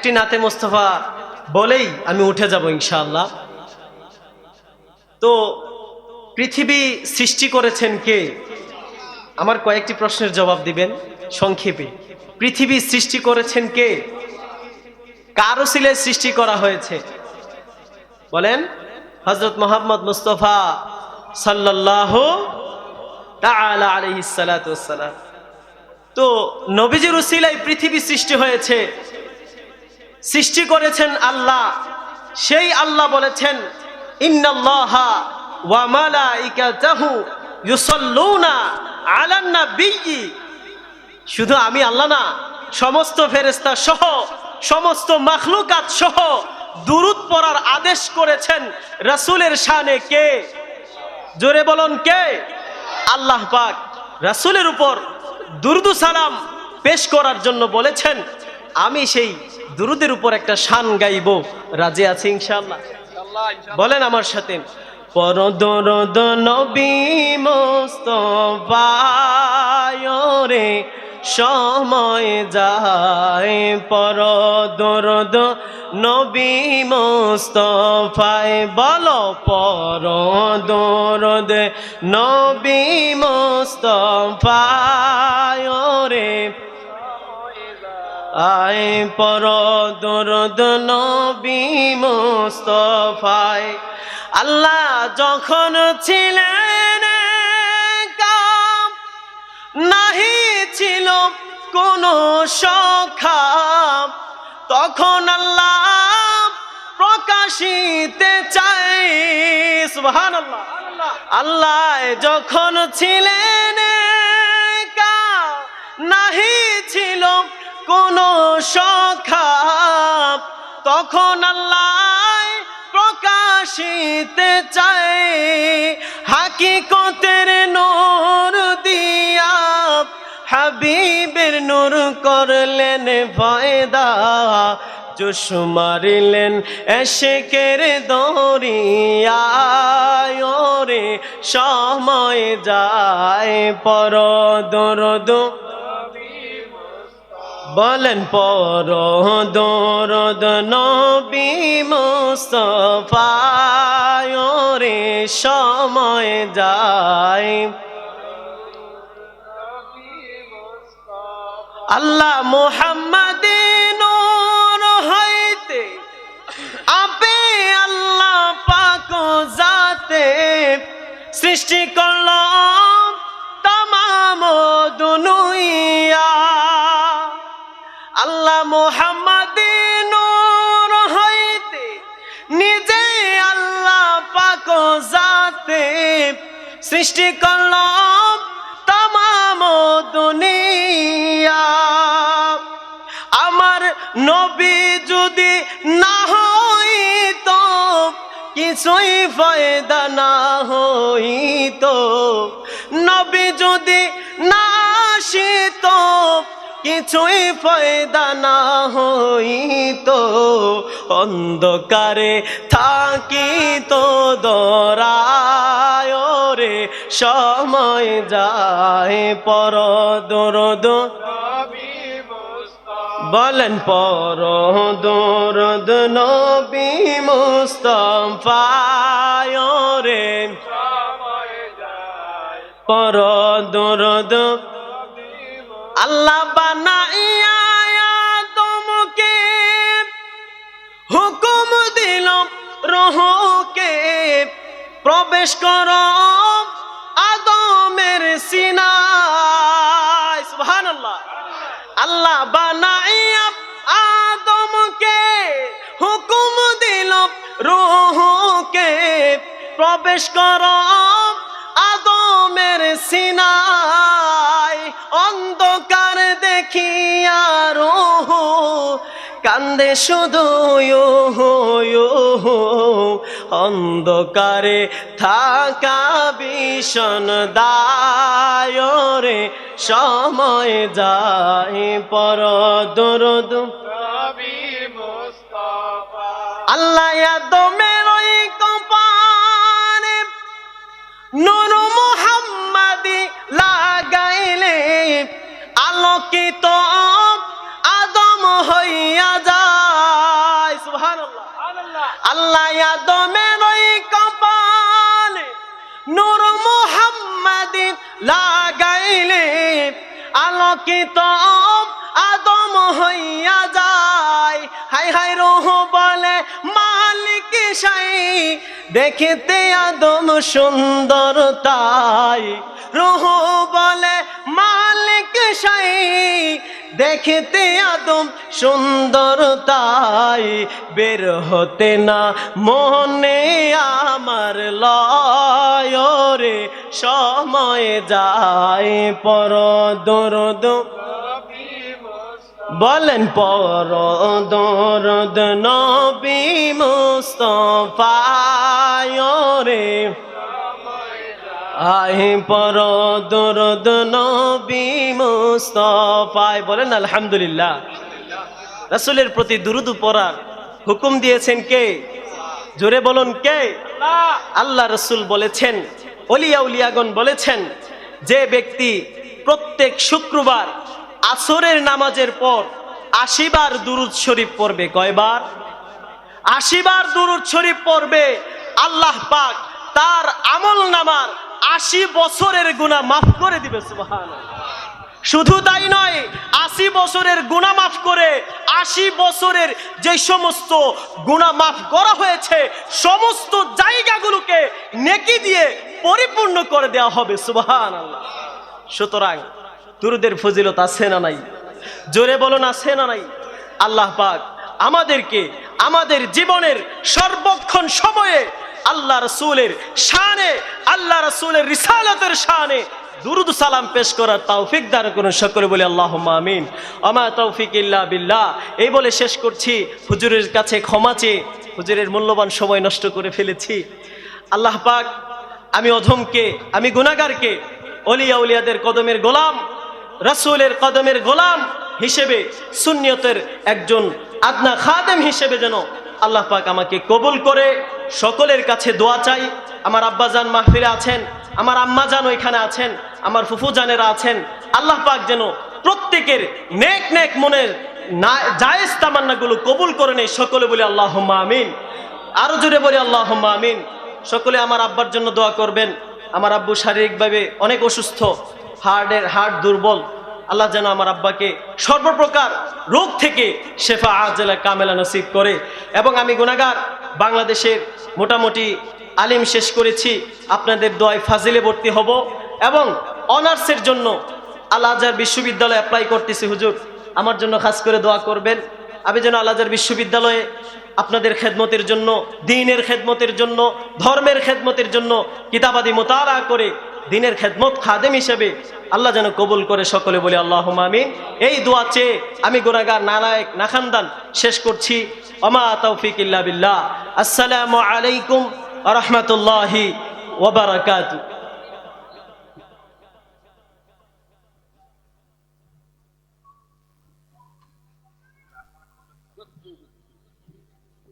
একটি নাতে মোস্তফা বলেই আমি উঠে যাব ইনশাআল্লাহ। তো পৃথিবী সৃষ্টি করেছেন কে? আমার কয়েকটি প্রশ্নের জবাব দিবেন সংক্ষেপে। পৃথিবী সৃষ্টি করেছেন কে? কারও সিলে সৃষ্টি করা হয়েছে। বলেন হজরত মোহাম্মদ মুস্তফা সাল্লাহ ওয়াসসালাম তো নবীজির উসিলাই পৃথিবী সৃষ্টি হয়েছে। সৃষ্টি করেছেন আল্লাহ। সেই আল্লাহ বলেছেন, ইন্নাল্লাহা ওয়া মালাইকাতাহু ইউসাল্লুনা আলান নাবিয়্যি। শুধু আমি আল্লাহ না, সমস্ত ফেরেশতা সহ, সমস্ত মাখলুকাত সহ দুরুদ পড়ার আদেশ করেছেন রাসূলের শানে কে? জোরে বলুন কে? আল্লাহ পাক রাসূলের উপর দুরুদু সালাম পেশ করার জন্য বলেছেন, আমি সেই দুরুদের উপর একটা শান গাইব। রাজি আছে ইনশাআল্লাহ? বলেন আমার সাথে। পরদরদ নবী মোস্তফায়রে সময় যায়। পরদরদ নবী মোস্তফায় বলো পরদরদ নবী মোস্তফায়রে আয় পর দরদ নবী মোস্তফায়। আল্লাহ যখন ছিলেন নাহি ছিল কোনো সখা তখন আল্লাহ প্রকাশিতে চাই সুবহান আল্লাহ আল্লাহ যখন ছিলেন নাহি ছিল কোনো সখা, তখন আল্লাহ প্রকাশিতে চায় হাকিকতের নূর দিয়া। হাবিবের নূর করলেন ফয়দা জোশ মারিলেন এশেকের দরিয়ায়। রে সময় যায় পর দরদ বলেন পর দরদ নবী মুস্তফায় রে সময় যায়। আল্লাহ মোহাম্মদিনুর হইতে, আপে আল্লাহ পাক যাতে সৃষ্টি করল সৃষ্টি করল তামাম দুনিয়া। আমার নবী যদি না হইতো, কিছুই ফয়দা না হইতো। নবী যদি না আসিত, কিছুই ফয়দা না হইতো। অন্ধকারে থাকিত দরায় রে, সময় যায় পর দরদ বলেন পর দরদ নবী মুস্তফায় রে। পর দরদ আল্লাহ বানাইয়া তোমাকে হুকুম দিল রহকে। প্রবেশ কর আদমের সিনায়। সুবহানাল্লাহ। আল্লাহ বানাইয়া আদমকে হুকুম দিল, রুহকে প্রবেশ কর আদমের সিনায়। অন্ধকার দেখিয়া রোহ কান্দে শুধু। অন্ধকারে থাকা ভীষণ দায়রে সময় যায় পর দরদ। আল্লাহ আদমের ওই কপাল, নূর মুহাম্মাদিন লাগাইলে আলোকিত আদম হইয়া যায়। হাই হাই রোহ বলে মালিক সাই, দেখিতে আদম সুন্দর তাই। রোহ বলে মালিক সাই দেখিতে আদম সুন্দর তাই বের হতে না। মনে আমার লয় রে সময় যায় পর দরদ। বলেন পর দরদ নবী মুস্তফায় রে আই পর দরদ নবী মুস্তফায়। বলেন আলহামদুলিল্লাহ। রাসূলের প্রতি দুরুদ পড়ার হুকুম দিয়েছেন কে? জোরে বলুন কে? আল্লাহ রসুল বলেছেন, অলিয়া উলিয়াগণ বলেছেন, যে ব্যক্তি প্রত্যেক শুক্রবার আসরের নামাজের পর আশিবার দুরুদ শরীফ পড়বে কয়বার? আশিবার দুরুদ শরীফ পড়বে আল্লাহ পাক তার আমল নামার আশি বছরের গুণা মাফ করে দিবে সুবহান শুধু তাই নয়, আশি বছরের গুণা মাফ করে আশি বছরের যে সমস্ত গুণা মাফ করা হয়েছে, সমস্ত জায়গাগুলোকে নেকি দিয়ে পরিপূর্ণ করে দেওয়া হবে সুবহান আল্লাহ সুতরাং দুরুদের ফজিলত আছে না নাই? জোরে বলুন, আছে না নাই? আল্লাহ পাক আমাদেরকে, আমাদের জীবনের সর্বক্ষণ সময়ে আল্লাহ রসুলের শানে, আল্লাহ রসুলের রিসালতের শানে দুরুদ সালাম পেশ করার তৌফিক দান করুন সকলে বলে আল্লাহ আমিন। আমা তৌফিক ইল্লা বিল্লাহ। এই বলে শেষ করছি। হুজুরের কাছে ক্ষমা চেয়ে হুজুরের মূল্যবান সময় নষ্ট করে ফেলেছি। আল্লাহ পাক, আমি অধমকে, আমি গুনাগারকে অলিয়া উলিয়াদের কদমের গোলাম, রসুলের কদমের গোলাম হিসেবে, সুন্নিয়তের একজন আদনা খাদেম হিসেবে যেন আল্লাহ পাক আমাকে কবুল করে সকলের কাছে দোয়া চাই। আমার আব্বাজান মাহফিলে আছেন, আমার আম্মাজান ওইখানে আছেন, আমার ফুফুজানেরা আছেন। আল্লাহ পাক যেন প্রত্যেকের নেক নেক মনের না জায়েজ তামান্নাগুলো কবুল করে নেই সকলে বলে আল্লাহ আমিন। আরও জোরে বলি আল্লাহ আমিন। সকলে আমার আব্বার জন্য দোয়া করবেন। আমার আব্বু শারীরিকভাবে অনেক অসুস্থ হার্টের হার্ট দুর্বল। আল্লাহ যেন আমার আব্বাকে সর্বপ্রকার রোগ থেকে শেফা আজেলা কামেলা নসিব করে। এবং আমি গুনাগার বাংলাদেশের মোটামুটি আলিম শেষ করেছি। আপনাদের দোয়ায় ফাজিলে ভর্তি হব এবং অনার্সের জন্য আল আজহার বিশ্ববিদ্যালয়ে অ্যাপ্লাই করতেছি, হুজুর। আমার জন্য খাস করে দোয়া করবেন। আমি যেন আল আজহার বিশ্ববিদ্যালয়ে আপনাদের খেদমতের জন্য, দিনের খেদমতের জন্য, ধর্মের খেদমতের জন্য কিতাবাদি মোতারা করে দিনের খেদমত খাদেম হিসেবে আল্লাহ যেন কবুল করে সকলে বলি আল্লাহ আমিন। এই দোয়া চেয়ে আমি গোনাগার নানায়ক নাখানদান শেষ করছি। অমা তৌফিক ইল্লা বিল্লাহ। আসসালামু আলাইকুম রহমতুল্লাহি ওবরাকাতু